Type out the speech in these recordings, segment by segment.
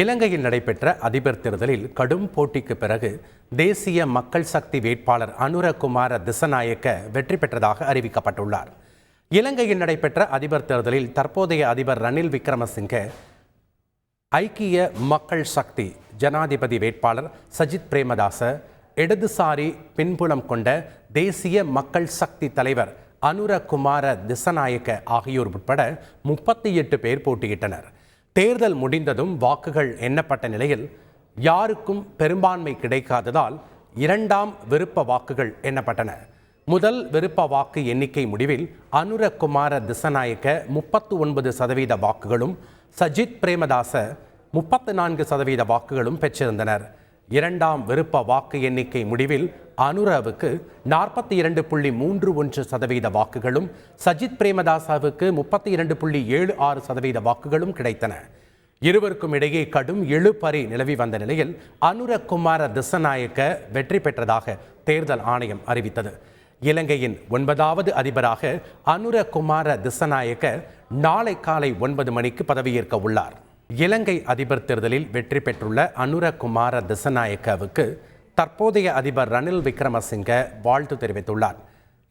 இலங்கையில் நடைபெற்ற அதிபர் தேர்தலில் கடும் போட்டிக்கு பிறகு தேசிய மக்கள் சக்தி வேட்பாளர் அனுரகுமார திசநாயக்க வெற்றி பெற்றதாக அறிவிக்கப்பட்டுள்ளார். இலங்கையில் நடைபெற்ற அதிபர் தேர்தலில் தற்போதைய அதிபர் ரணில் விக்ரமசிங்கே ஐக்கிய மக்கள் சக்தி ஜனாதிபதி வேட்பாளர் சஜித் பிரேமதாச இடதுசாரி பின்புலம் கொண்ட தேசிய மக்கள் சக்தி தலைவர் அனுரகுமார திசநாயக்க ஆகியோர் உட்பட முப்பத்தி எட்டு பேர் போட்டியிட்டனர். தேர்தல் முடிந்ததும் வாக்குகள் எண்ணப்பட்ட நிலையில் யாருக்கும் பெரும்பான்மை கிடைக்காததால் இரண்டாம் விருப்ப வாக்குகள் எண்ணப்பட்டன. முதல் விருப்ப வாக்கு எண்ணிக்கை முடிவில் அனுரகுமார திசநாயக்க முப்பத்து ஒன்பது சதவீத வாக்குகளும் சஜித் பிரேமதாச முப்பத்து நான்கு சதவீத வாக்குகளும் பெற்றிருந்தனர். இரண்டாம் விருப்ப வாக்கு எண்ணிக்கை முடிவில் அனுரவுக்கு நாற்பத்தி இரண்டு புள்ளி மூன்று ஒன்று சதவீத வாக்குகளும் சஜித் பிரேமதாசாவுக்கு முப்பத்தி இரண்டு புள்ளி ஏழு ஆறு சதவீத வாக்குகளும் கிடைத்தன. இருவருக்கும் இடையே கடும் இழுபறி நிலவி வந்த நிலையில் அனுரகுமார திசநாயக்க வெற்றி பெற்றதாக தேர்தல் ஆணையம் அறிவித்தது. இலங்கையின் ஒன்பதாவது அதிபராக அனுரகுமார திசநாயக்க நாளை காலை ஒன்பது மணிக்கு பதவியேற்க உள்ளார். இலங்கை அதிபர் தேர்தலில் வெற்றி பெற்றுள்ள அனுரகுமார திசநாயக்கவுக்கு தற்போதைய அதிபர் ரணில் விக்ரமசிங்க வாழ்த்து தெரிவித்துள்ளார்.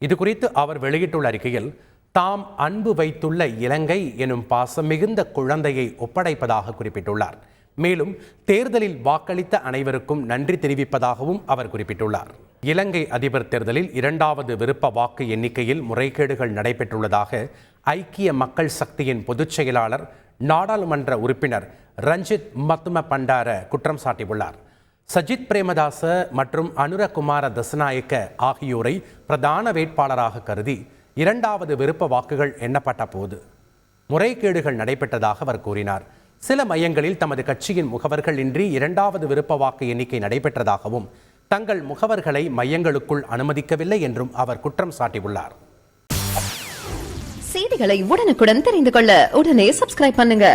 இதுகுறித்து அவர் வெளியிட்டுள்ள அறிக்கையில் தாம் அன்பு வைத்துள்ள இலங்கை எனும் பாசம் மிகுந்த குழந்தையை ஒப்படைப்பதாக குறிப்பிட்டுள்ளார். மேலும் தேர்தலில் வாக்களித்த அனைவருக்கும் நன்றி தெரிவிப்பதாகவும் அவர் குறிப்பிட்டுள்ளார். இலங்கை அதிபர் தேர்தலில் இரண்டாவது விருப்ப வாக்கு எண்ணிக்கையில் முறைகேடுகள் நடைபெற்றுள்ளதாக ஐக்கிய மக்கள் சக்தியின் பொதுச் செயலாளர் நாடாளுமன்ற உறுப்பினர் ரஞ்சித் மத்தும பண்டார குற்றம் சாட்டியுள்ளார். சஜித் பிரேமதாச மற்றும் அனுரகுமார தசநாயக்க ஆகியோரை பிரதான வேட்பாளராக கருதி இரண்டாவது விருப்ப வாக்குகள் எண்ணப்பட்ட போது முறைகேடுகள் நடைபெற்றதாக அவர் கூறினார். சில மையங்களில் தமது கட்சியின் முகவர்கள் இன்றி இரண்டாவது விருப்ப வாக்கு எண்ணிக்கை நடைபெற்றதாகவும் தங்கள் முகவர்களை மையங்களுக்குள் அனுமதிக்கவில்லை என்றும் அவர் குற்றம் சாட்டியுள்ளார். செய்திகளை உடனுக்குடன் தெரிந்து கொள்ள உடனே சப்ஸ்கிரைப் பண்ணுங்க.